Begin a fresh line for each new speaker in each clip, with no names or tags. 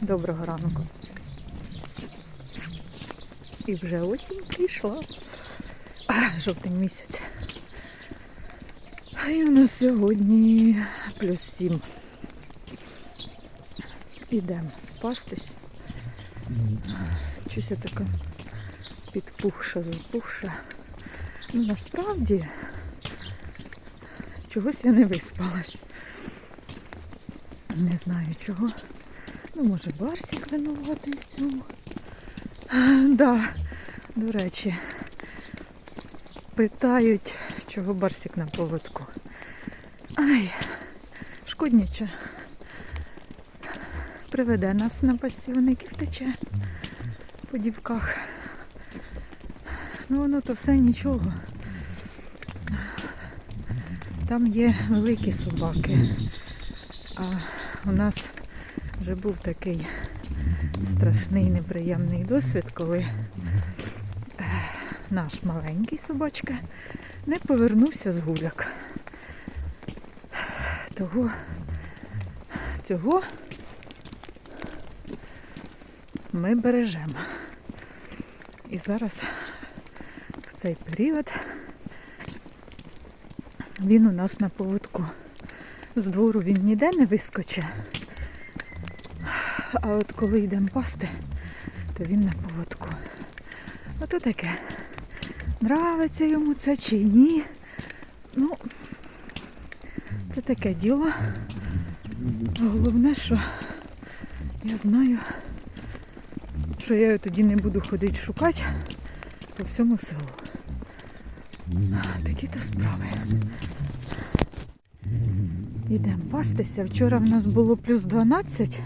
Доброго ранку. І вже осінь прийшла. Жовтень місяць. А і у нас сьогодні плюс сім. Ідемо пастись. Щось я така підпухша, запухша. Ну, насправді чогось я не виспалась. Не знаю чого. Ну, може, Барсик винуватий в цьому. Да, до речі, питають, чого Барсик на поводку. Ай, шкодніча. Приведе нас на пасівник і втече по дівках. Ну воно то все нічого. Там є великі собаки. А у нас вже був такий страшний неприємний досвід, коли е, наш маленький собачка не повернувся з гуляк. Того цього ми бережемо. І зараз в цей період він у нас на поводку. З двору він ніде не вискоче. А от коли йдемо пасти, то він на поводку. Ото таке. Нравиться йому це чи ні. Ну, це таке діло. Головне, що я знаю, що я його тоді не буду ходити шукати по всьому селу. Такі то справи. Йдемо пастися. Вчора в нас було плюс 12,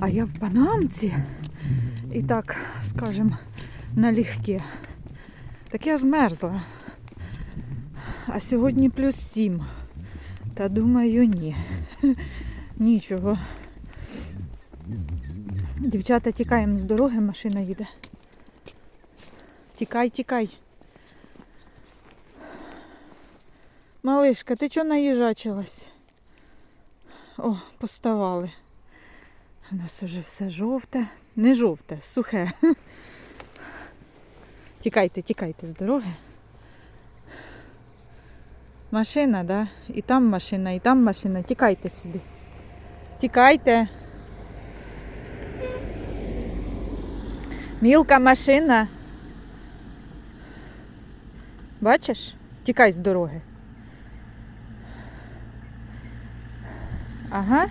а я в панамці. І так, скажем, налегке. Так я змерзла. А сьогодні плюс 7. Та думаю, ні. Нічого. Дівчата, тікаємо з дороги, машина їде. Тікай, тікай. Малишка, ти чого наїжачилась? О, поставали. У нас уже все жовте. Не жовте, сухе. Тікайте, тікайте з дороги. Машина, да? І там машина, і там машина. Тікайте сюди. Тікайте. Мілка машина. Бачиш? Тікай з дороги. Ага.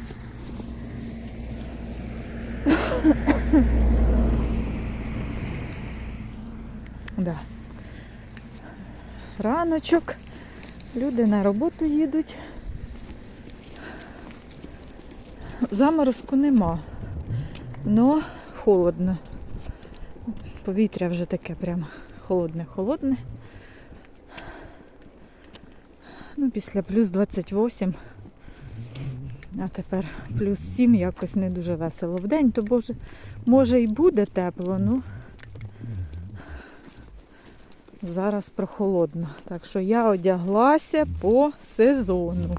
да. Раночок. Люди на роботу їдуть. Заморозку нема. Но холодно. Повітря вже таке прям холодне-холодне. Ну, після плюс 28. А тепер плюс 7 якось не дуже весело. В день, то боже, може і буде тепло, ну зараз прохолодно. Так що я одяглася по сезону.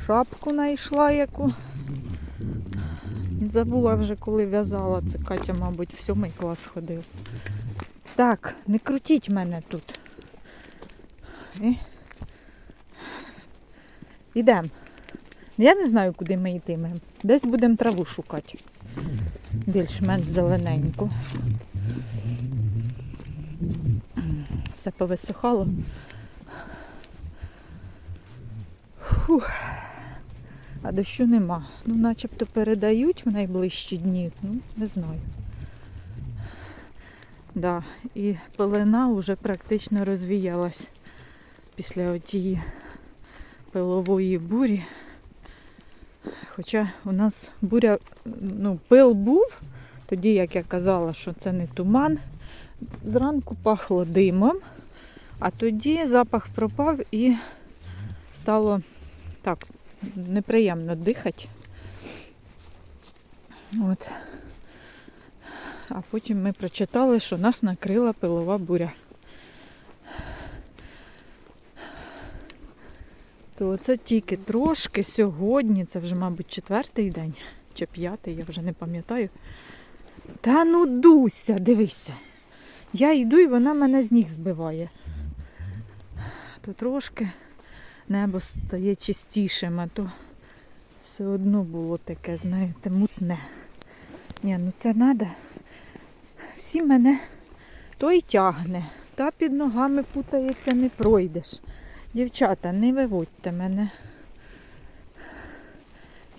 Шапку знайшла яку. Забула вже, коли в'язала. Це Катя, мабуть, в сьомий клас ходив. Так, не крутіть мене тут. І... Ідемо. Я не знаю, куди ми йтимемо. Десь будемо траву шукати. Більш-менш зелененьку. Все повисихало. Фух. А дощу нема. Ну, начебто передають в найближчі дні. Ну, не знаю. Да, і пелена вже практично розвіялась після отієї пилової бурі. Хоча у нас буря, ну, пил був, тоді, як я казала, що це не туман, зранку пахло димом, а тоді запах пропав і стало так неприємно дихати. От. А потім ми прочитали, що нас накрила пилова буря. То це тільки трошки сьогодні, це вже, мабуть, четвертий день чи п'ятий, я вже не пам'ятаю. Та ну дуся, дивися. Я йду і вона мене з ніг збиває. То трошки небо стає чистішим, а то все одно було таке, знаєте, мутне. Ні, ну це треба. Всі мене то й тягне, та під ногами путається, не пройдеш. Дівчата, не виводьте мене.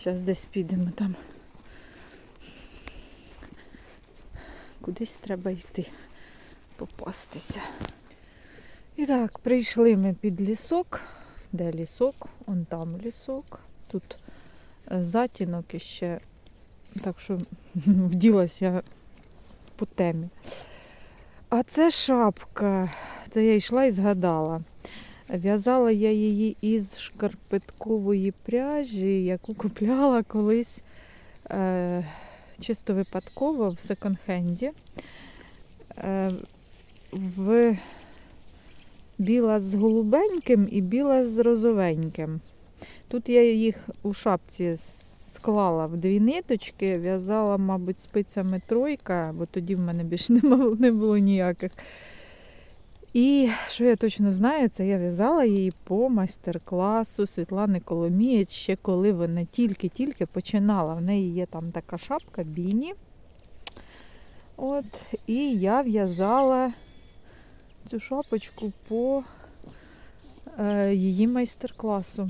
Зараз десь підемо там. Кудись треба йти, попастися. І так, прийшли ми під лісок. Де лісок? Он там лісок. Тут е, затінок іще. Так що вділася по темі. А це шапка. Це я йшла і згадала. В'язала я її із шкарпеткової пряжі, яку купляла колись е, чисто випадково в секонд-хенді. Е, в біла з голубеньким і біла з розовеньким. Тут я їх у шапці склала в дві ниточки, в'язала, мабуть, спицями тройка, бо тоді в мене більше не було, ніяких. І що я точно знаю, це я в'язала її по майстер-класу Світлани Коломієць, ще коли вона тільки-тільки починала. В неї є там така шапка Біні. От, і я в'язала цю шапочку по е, її майстер-класу.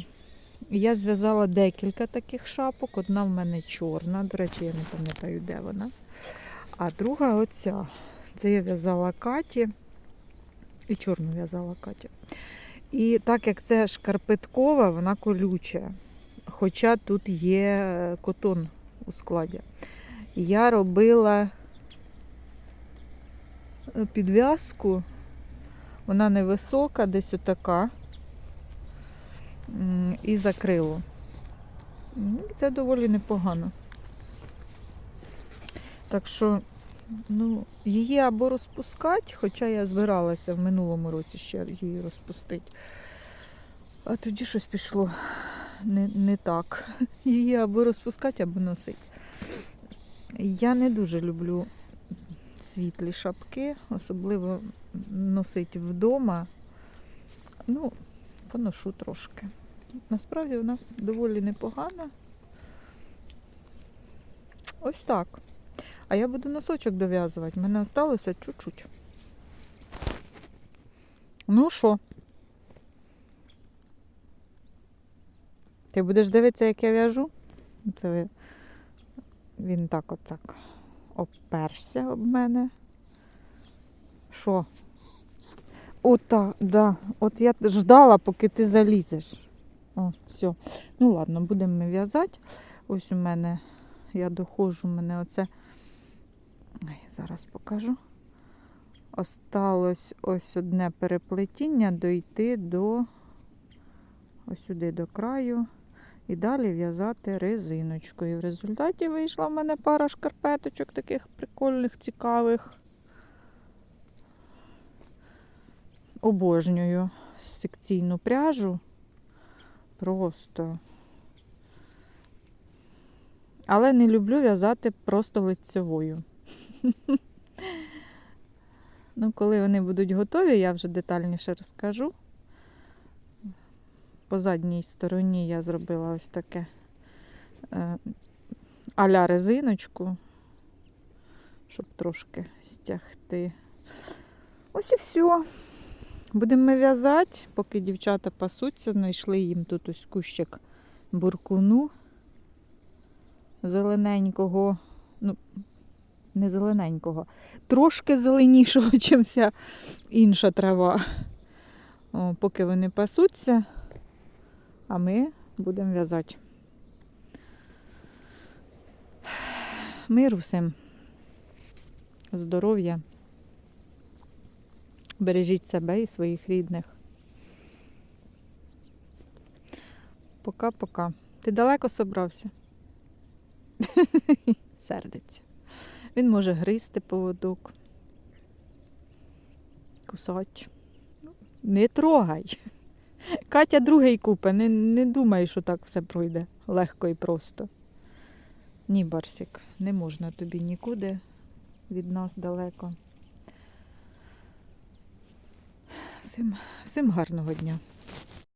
Я зв'язала декілька таких шапок. Одна в мене чорна, до речі, я не пам'ятаю, де вона. А друга оця. Це я в'язала Каті. І чорну в'язала Каті. І так як це шкарпеткова, вона колюча. Хоча тут є котон у складі. Я робила е, підв'язку, вона невисока, десь отака. І закрило. Це доволі непогано. Так що, ну, її або розпускати, хоча я збиралася в минулому році ще її розпустити. А тоді щось пішло не, не так. Її або розпускати, або носити. Я не дуже люблю світлі шапки, особливо носити вдома. Ну, поношу трошки. Насправді вона доволі непогана. Ось так. А я буду носочок дов'язувати. Мене залишилося чуть-чуть. Ну що? Ти будеш дивитися, як я в'яжу? Це він так отак оперся об мене. Що? Ота, да. От я ждала, поки ти залізеш. О, все. Ну ладно, будемо в'язати. Ось у мене, я доходжу, у мене оце. Зараз покажу. Осталось ось одне переплетіння дойти до ось сюди до краю. І далі в'язати резиночкою. І в результаті вийшла в мене пара шкарпеточок таких прикольних, цікавих. Обожнюю секційну пряжу. Просто. Але не люблю в'язати просто лицевою. Ну, коли вони будуть готові, я вже детальніше розкажу. По задній стороні я зробила ось таке е, а-ля резиночку, щоб трошки стягти. Ось і все. Будемо в'язати, поки дівчата пасуться, знайшли їм тут ось кущик буркуну зелененького, ну, не зелененького, трошки зеленішого, ніж вся інша трава. О, поки вони пасуться, а ми будемо в'язати. Миру всім. Здоров'я. Бережіть себе і своїх рідних. Пока-пока. Ти далеко собрався? Сердиться. Він може гризти поводок. Кусати. Не трогай. Катя другий купе, не, не думай, що так все пройде легко і просто. Ні, Барсік, не можна тобі нікуди від нас далеко. Всім, всім гарного дня.